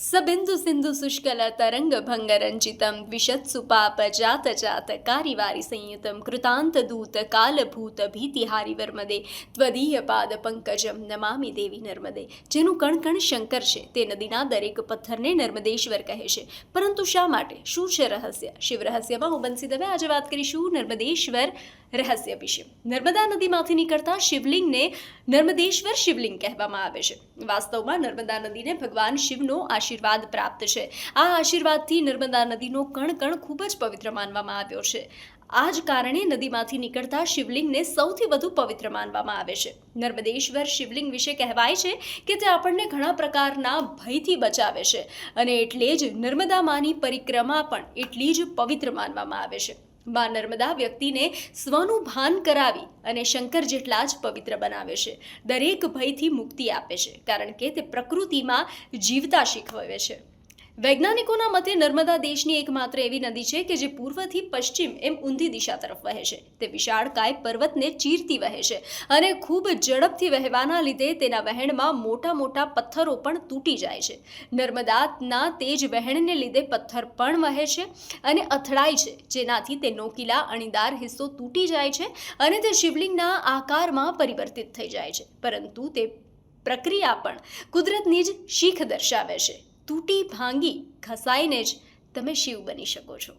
સિંધુ શુષ્કલ તરંગ ભંગ રંજિતમ દ્વિષત્સુ પાપ જાત જાત કારિવારી સંયુતમ કૃતાંત દૂત કાલભૂત ભીતિહારી વર્મદે ત્વદીય પાદ પંકજમ નમામિ દેવી નર્મદે જેનું કણ કણ શંકર છે, તે નદીના દરેક પથ્થરને નર્મદેશ્વર કહે છે. પરંતુ શા માટે? શું છે રહસ્ય? શિવ રહસ્યમાં હું બંસી દવે આજે વાત કરીશું નર્મદેશ્વર રહસ્ય વિશે. નર્મદા નદીમાંથી નીકળતા શિવલિંગને નર્મદેશ્વર શિવલિંગ કહેવામાં આવે છે. વાસ્તવમાં નર્મદા નદીને ભગવાન શિવનો આશીર્વાદ પ્રાપ્ત છે. આ આશીર્વાદથી નર્મદા નદીનો કણ કણ ખૂબ જ પવિત્ર માનવામાં આવ્યો છે. આ જ કારણે નદીમાંથી નીકળતા શિવલિંગને સૌથી વધુ પવિત્ર માનવામાં આવે છે. નર્મદેશ્વર શિવલિંગ વિશે કહેવાય છે કે તે આપણને ઘણા પ્રકારના ભયથી બચાવે છે અને એટલે જ નર્મદા માની પરિક્રમા પણ એટલી જ પવિત્ર માનવામાં આવે છે. મા નર્મદા વ્યક્તિને સ્વનું ભાન કરાવી અને શંકર જેટલા જ પવિત્ર બનાવે છે. દરેક ભયથી મુક્તિ આપે છે, કારણ કે તે પ્રકૃતિમાં જીવતા શીખવે છે. વૈજ્ઞાનિકોના મતે નર્મદા દેશની એકમાત્ર એવી નદી છે કે જે પૂર્વથી પશ્ચિમ એમ ઊંધી દિશા તરફ વહે છે. તે વિશાળકાય પર્વતને ચીરતી વહે છે અને ખૂબ ઝડપથી વહેવાના લીધે તેના વહેણમાં મોટા મોટા પથ્થરો પણ તૂટી જાય છે. નર્મદાના તેજ વહેણને લીધે પથ્થર પણ વહે છે અને અથડાય છે. જેનાથી તે નોકીલા, અણીદાર હિસ્સો તૂટી જાય છે અને તે શિવલિંગના આકારમાં પરિવર્તિત થઈ જાય છે. પરંતુ તે પ્રક્રિયા પણ કુદરતની જ શીખ દર્શાવે છે. તૂટી ભાંગી ઘસાઈને જ તમે શિવ બની શકો છો.